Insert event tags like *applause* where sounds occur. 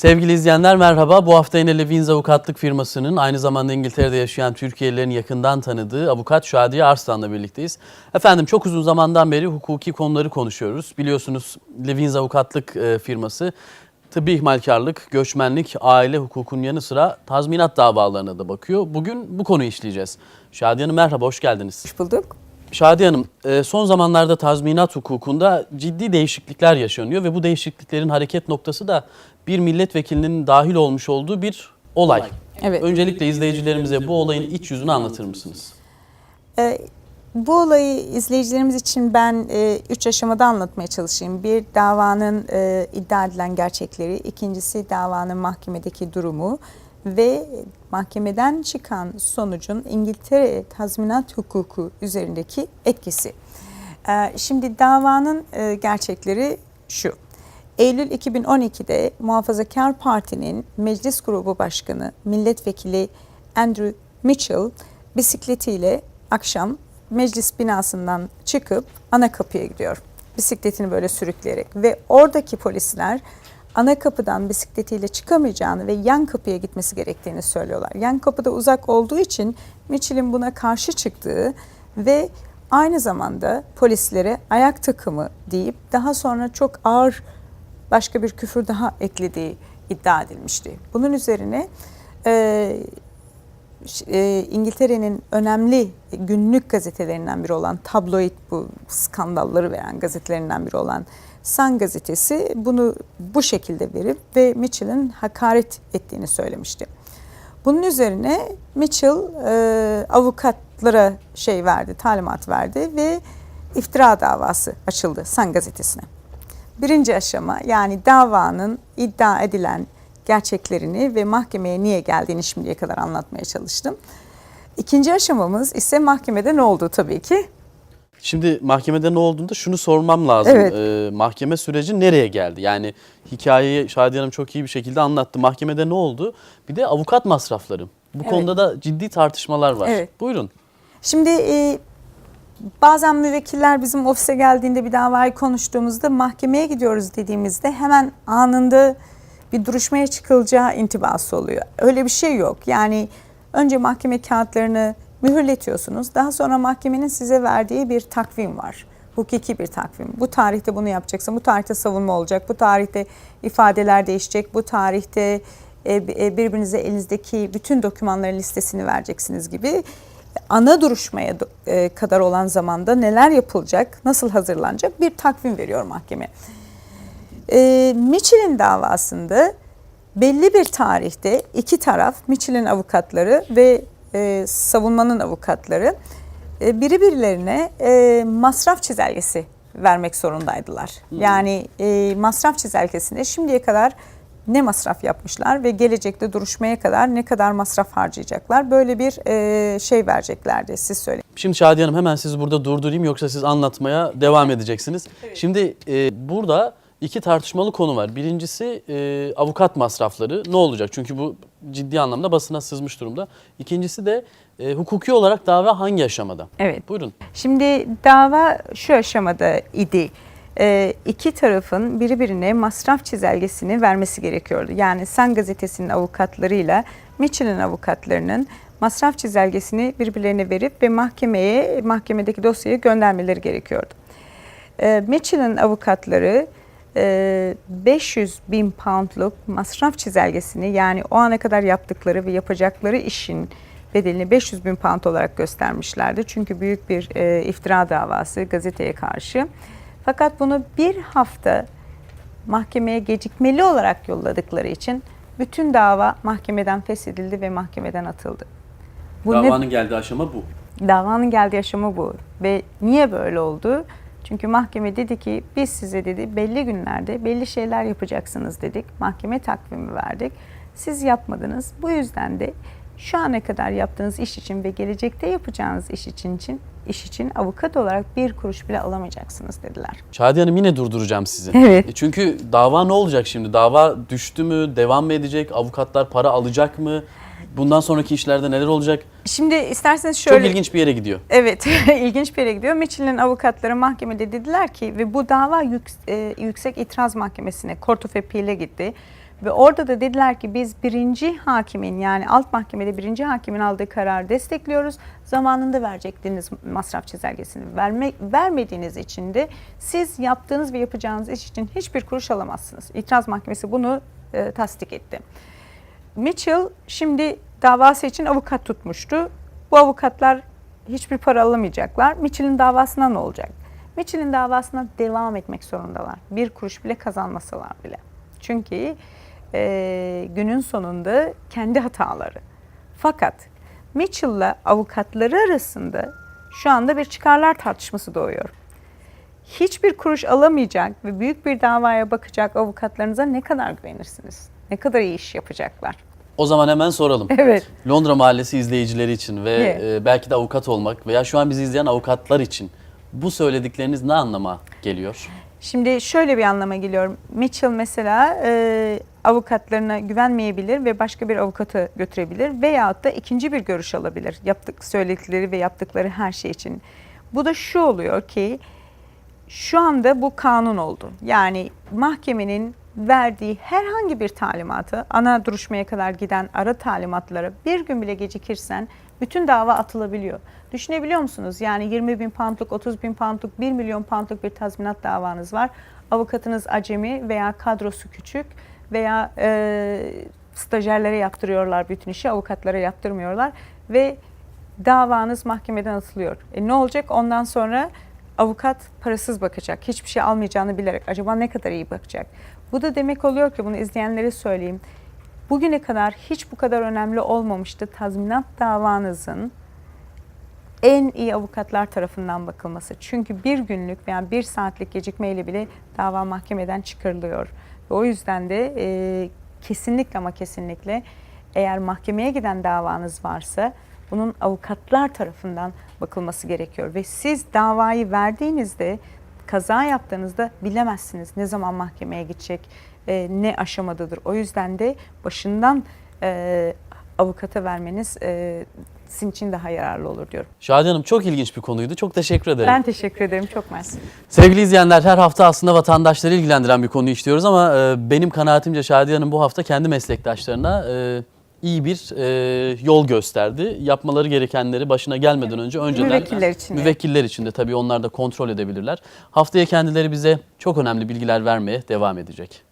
Sevgili izleyenler merhaba. Bu hafta yine Levins Avukatlık firmasının aynı zamanda İngiltere'de yaşayan Türkiye'lilerin yakından tanıdığı avukat Şadiye Arslan'la birlikteyiz. Efendim çok uzun zamandan beri hukuki konuları konuşuyoruz. Biliyorsunuz Levins Avukatlık e, firması tıbbi ihmalkarlık, göçmenlik, aile hukukunun yanı sıra tazminat davalarına da bakıyor. Bugün bu konuyu işleyeceğiz. Şadiye Hanım merhaba, hoş geldiniz. Hoş bulduk. Şadiye Hanım, e, son zamanlarda tazminat hukukunda ciddi değişiklikler yaşanıyor ve bu değişikliklerin hareket noktası da bir milletvekilinin dahil olmuş olduğu bir olay. Evet. Öncelikle izleyicilerimize bu olayın iç yüzünü anlatır mısınız? Ee, bu olayı izleyicilerimiz için ben e, üç aşamada anlatmaya çalışayım. Bir davanın e, iddia edilen gerçekleri, ikincisi davanın mahkemedeki durumu ve mahkemeden çıkan sonucun İngiltere tazminat hukuku üzerindeki etkisi. Ee, şimdi davanın e, gerçekleri şu. Eylül 2012'de Muhafazakar Parti'nin Meclis Grubu Başkanı Milletvekili Andrew Mitchell bisikletiyle akşam meclis binasından çıkıp ana kapıya gidiyor. Bisikletini böyle sürükleyerek ve oradaki polisler ana kapıdan bisikletiyle çıkamayacağını ve yan kapıya gitmesi gerektiğini söylüyorlar. Yan kapıda uzak olduğu için Mitchell'in buna karşı çıktığı ve aynı zamanda polislere ayak takımı deyip daha sonra çok ağır başka bir küfür daha eklediği iddia edilmişti. Bunun üzerine e, e, İngiltere'nin önemli günlük gazetelerinden biri olan tabloid bu skandalları veren gazetelerinden biri olan Sun gazetesi bunu bu şekilde verip ve Mitchell'in hakaret ettiğini söylemişti. Bunun üzerine Mitchell e, avukatlara şey verdi, talimat verdi ve iftira davası açıldı Sun gazetesine. Birinci aşama yani davanın iddia edilen gerçeklerini ve mahkemeye niye geldiğini şimdiye kadar anlatmaya çalıştım. İkinci aşamamız ise mahkemede ne oldu tabii ki. Şimdi mahkemede ne olduğunda şunu sormam lazım. Evet. E, mahkeme süreci nereye geldi? Yani hikayeyi Şadiye Hanım çok iyi bir şekilde anlattı. Mahkemede ne oldu? Bir de avukat masrafları. Bu Evet. konuda da ciddi tartışmalar var. Evet. Buyurun. Şimdi e, bazen müvekkiller bizim ofise geldiğinde bir davayı konuştuğumuzda mahkemeye gidiyoruz dediğimizde hemen anında bir duruşmaya çıkılacağı intibası oluyor. Öyle bir şey yok. Yani önce mahkeme kağıtlarını mühürletiyorsunuz. Daha sonra mahkemenin size verdiği bir takvim var. Hukuki bir takvim. Bu tarihte bunu yapacaksın. Bu tarihte savunma olacak. Bu tarihte ifadeler değişecek. Bu tarihte e, e, birbirinize elinizdeki bütün dokümanların listesini vereceksiniz gibi ana duruşmaya e, kadar olan zamanda neler yapılacak, nasıl hazırlanacak bir takvim veriyor mahkeme. E, Mitchell'in davasında belli bir tarihte iki taraf, Mitchell'in avukatları ve e, savunmanın avukatları e, biri birilerine e, masraf çizelgesi vermek zorundaydılar. Yani e, masraf çizelgesinde şimdiye kadar ne masraf yapmışlar ve gelecekte duruşmaya kadar ne kadar masraf harcayacaklar böyle bir e, şey vereceklerdi siz söyleyin. Şimdi Şadiye Hanım hemen sizi burada durdurayım yoksa siz anlatmaya devam edeceksiniz. Şimdi e, burada iki tartışmalı konu var. Birincisi e, avukat masrafları ne olacak? Çünkü bu ciddi anlamda basına sızmış durumda. İkincisi de e, hukuki olarak dava hangi aşamada? Evet. Buyurun. Şimdi dava şu aşamada idi. Ee, iki tarafın birbirine masraf çizelgesini vermesi gerekiyordu. Yani Sun gazetesinin avukatlarıyla Mitchell'in avukatlarının masraf çizelgesini birbirlerine verip ve mahkemeye mahkemedeki dosyayı göndermeleri gerekiyordu. Ee, Mitchell'in avukatları e, 500 bin poundluk masraf çizelgesini yani o ana kadar yaptıkları ve yapacakları işin bedelini 500 bin pound olarak göstermişlerdi. Çünkü büyük bir e, iftira davası gazeteye karşı. Fakat bunu bir hafta mahkemeye gecikmeli olarak yolladıkları için bütün dava mahkemeden feshedildi ve mahkemeden atıldı. Bu ne- Davanın geldiği aşama bu. Davanın geldiği aşama bu. Ve niye böyle oldu? Çünkü mahkeme dedi ki biz size dedi belli günlerde belli şeyler yapacaksınız dedik. Mahkeme takvimi verdik. Siz yapmadınız. Bu yüzden de şu ana kadar yaptığınız iş için ve gelecekte yapacağınız iş için, için iş için avukat olarak bir kuruş bile alamayacaksınız dediler. Şadiye Hanım yine durduracağım sizi. Evet. E, Çünkü dava ne olacak şimdi? Dava düştü mü? Devam mı edecek? Avukatlar para alacak mı? Bundan sonraki işlerde neler olacak? Şimdi isterseniz şöyle... Çok ilginç bir yere gidiyor. Evet, *laughs* ilginç bir yere gidiyor. Mitchell'in avukatları mahkemede dediler ki ve bu dava yük- e, Yüksek İtiraz Mahkemesi'ne, Court of Appeal'e gitti. Ve orada da dediler ki biz birinci hakimin yani alt mahkemede birinci hakimin aldığı kararı destekliyoruz. Zamanında verecektiniz masraf çizelgesini. Verme, vermediğiniz için de siz yaptığınız ve yapacağınız iş için hiçbir kuruş alamazsınız. İtiraz mahkemesi bunu e, tasdik etti. Mitchell şimdi davası için avukat tutmuştu. Bu avukatlar hiçbir para alamayacaklar. Mitchell'in davasına ne olacak? Mitchell'in davasına devam etmek zorundalar. Bir kuruş bile kazanmasalar bile. Çünkü e, günün sonunda kendi hataları. Fakat Mitchell'la avukatları arasında şu anda bir çıkarlar tartışması doğuyor. Hiçbir kuruş alamayacak ve büyük bir davaya bakacak avukatlarınıza ne kadar güvenirsiniz? Ne kadar iyi iş yapacaklar? O zaman hemen soralım. *laughs* Evet. Londra Mahallesi izleyicileri için ve Evet. e, belki de avukat olmak veya şu an bizi izleyen avukatlar için bu söyledikleriniz ne anlama geliyor? Şimdi şöyle bir anlama geliyor. Mitchell mesela e, avukatlarına güvenmeyebilir ve başka bir avukatı götürebilir veyahut da ikinci bir görüş alabilir. Yaptık söyledikleri ve yaptıkları her şey için. Bu da şu oluyor ki şu anda bu kanun oldu. Yani mahkemenin verdiği herhangi bir talimatı ana duruşmaya kadar giden ara talimatlara bir gün bile gecikirsen bütün dava atılabiliyor. Düşünebiliyor musunuz? Yani 20 bin poundluk, 30 bin poundluk, 1 milyon poundluk bir tazminat davanız var. Avukatınız acemi veya kadrosu küçük veya e, stajyerlere yaptırıyorlar bütün işi, avukatlara yaptırmıyorlar ve davanız mahkemeden atılıyor. E ne olacak? Ondan sonra avukat parasız bakacak. Hiçbir şey almayacağını bilerek acaba ne kadar iyi bakacak? Bu da demek oluyor ki bunu izleyenlere söyleyeyim. Bugüne kadar hiç bu kadar önemli olmamıştı tazminat davanızın en iyi avukatlar tarafından bakılması. Çünkü bir günlük veya bir saatlik gecikmeyle bile dava mahkemeden çıkarılıyor. Ve o yüzden de e, kesinlikle ama kesinlikle eğer mahkemeye giden davanız varsa bunun avukatlar tarafından bakılması gerekiyor. Ve siz davayı verdiğinizde kaza yaptığınızda bilemezsiniz ne zaman mahkemeye gidecek, e, ne aşamadadır. O yüzden de başından e, avukata vermeniz e, sizin için daha yararlı olur diyorum. Şadi Hanım çok ilginç bir konuydu. Çok teşekkür ederim. Ben teşekkür ederim. Çok mersi. Sevgili izleyenler her hafta aslında vatandaşları ilgilendiren bir konuyu işliyoruz ama e, benim kanaatimce Şadiye Hanım bu hafta kendi meslektaşlarına e, iyi bir e, yol gösterdi. Yapmaları gerekenleri başına gelmeden önce önceden Müvekkiller için de. müvekkiller için de tabii onlar da kontrol edebilirler. Haftaya kendileri bize çok önemli bilgiler vermeye devam edecek.